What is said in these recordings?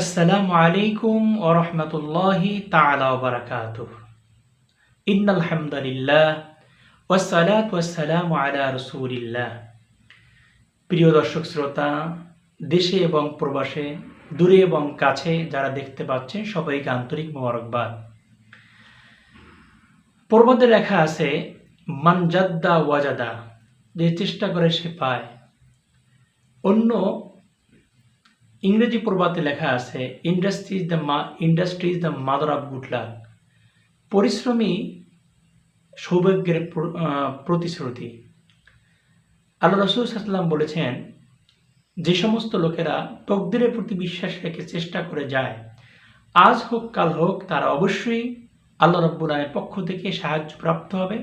আসসালামু আলাইকুম ওরহমতুল্লাহি তালাবরকাত ইন আলহামদুলিল্লাহ ওসালাত ওসালাম আলা রসুলিল্লাহ। প্রিয় দর্শক শ্রোতা, দেশে এবং প্রবাসে, দূরে এবং কাছে যারা দেখতে পাচ্ছেন সবাইকে আন্তরিক মোবারকবাদ। পর্বতে লেখা আছে মানজাদ্দা ওয়াজাদা যে চেষ্টা করে সে পায়। অন্য ইংরেজি প্রবাদে লেখা আছে industry is the ma industry is the mother of good luck পরিশ্রমী সৌভাগ্যের প্রতিশ্রুতি। আল্লাহ রসুল সাল্লাম বলেছেন, যে সমস্ত লোকেরা তকদিরের প্রতি বিশ্বাস রেখে চেষ্টা করে যায়, আজ হোক, কাল হোক, তারা অবশ্যই আল্লাহ রব্বুল আলমের পক্ষ থেকে সাহায্য প্রাপ্ত হবে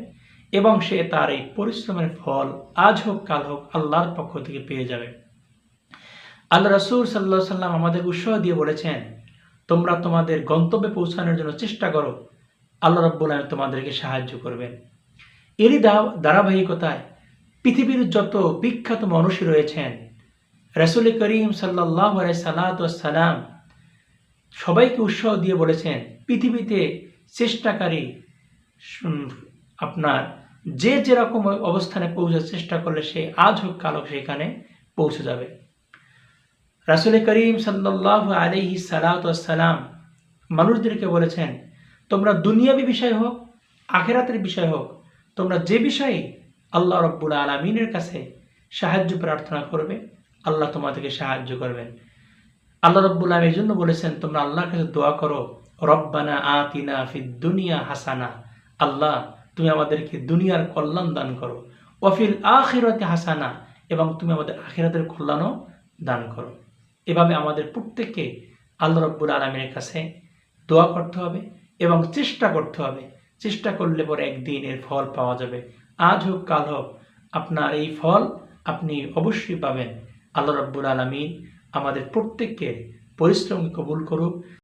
এবং সে তার এই পরিশ্রমের ফল আজ হোক, কাল হোক, আল্লাহর পক্ষ থেকে পেয়ে যাবে। আল্লাহ রসুল সাল্লাহ সাল্লাম আমাদের উৎসাহ দিয়ে বলেছেন, তোমরা তোমাদের গন্তব্যে পৌঁছানোর জন্য চেষ্টা করো। আল্লাহ রব্বুল আলম তোমাদেরকে সাহায্য করবেন। এরই দা- ধারাবাহিকতায় পৃথিবীর যত বিখ্যাত মানুষই রয়েছেন, রসুল করিম সাল্লাহ সালাম সবাইকে উৎসাহ দিয়ে বলেছেন, পৃথিবীতে চেষ্টাকারী আপনার যে যেরকম অবস্থানে পৌঁছার চেষ্টা করলে সে আজ হোক কাল হোক সেখানে পৌঁছে যাবে। রাসুল করিম সাল্লাহ আলহি সালাম মানুষদেরকে বলেছেন, তোমরা দুনিয়াবী বিষয় হোক, আখেরাতের বিষয় হোক, তোমরা যে বিষয়ে আল্লাহ রব্বুল আলমিনের কাছে সাহায্য প্রার্থনা করবে, আল্লাহ তোমাদেরকে সাহায্য করবেন। আল্লাহ রব্বুল আলম এই জন্য বলেছেন, তোমরা আল্লাহর কাছে দোয়া করো, রব্বানা আতিনা ফিদ দুনিয়া হাসানা আল্লাহ, তুমি আমাদেরকে দুনিয়ার কল্যাণ দান করো ওয়াফিল আখিরাতে হাসানা এবং তুমি আমাদের আখিরাতের কল্যাণও দান করো। এভাবে আমাদের প্রত্যেককে আল্লাহ রব্বুল আলমের কাছে দোয়া করতে হবে এবং চেষ্টা করতে হবে। চেষ্টা করলে পরে একদিন এর ফল পাওয়া যাবে। আজ হোক, কাল হোক, আপনার এই ফল আপনি অবশ্যই পাবেন। আল্লাহ রব্বুল আলমিন আমাদের প্রত্যেককে পরিশ্রম কবুল করুক।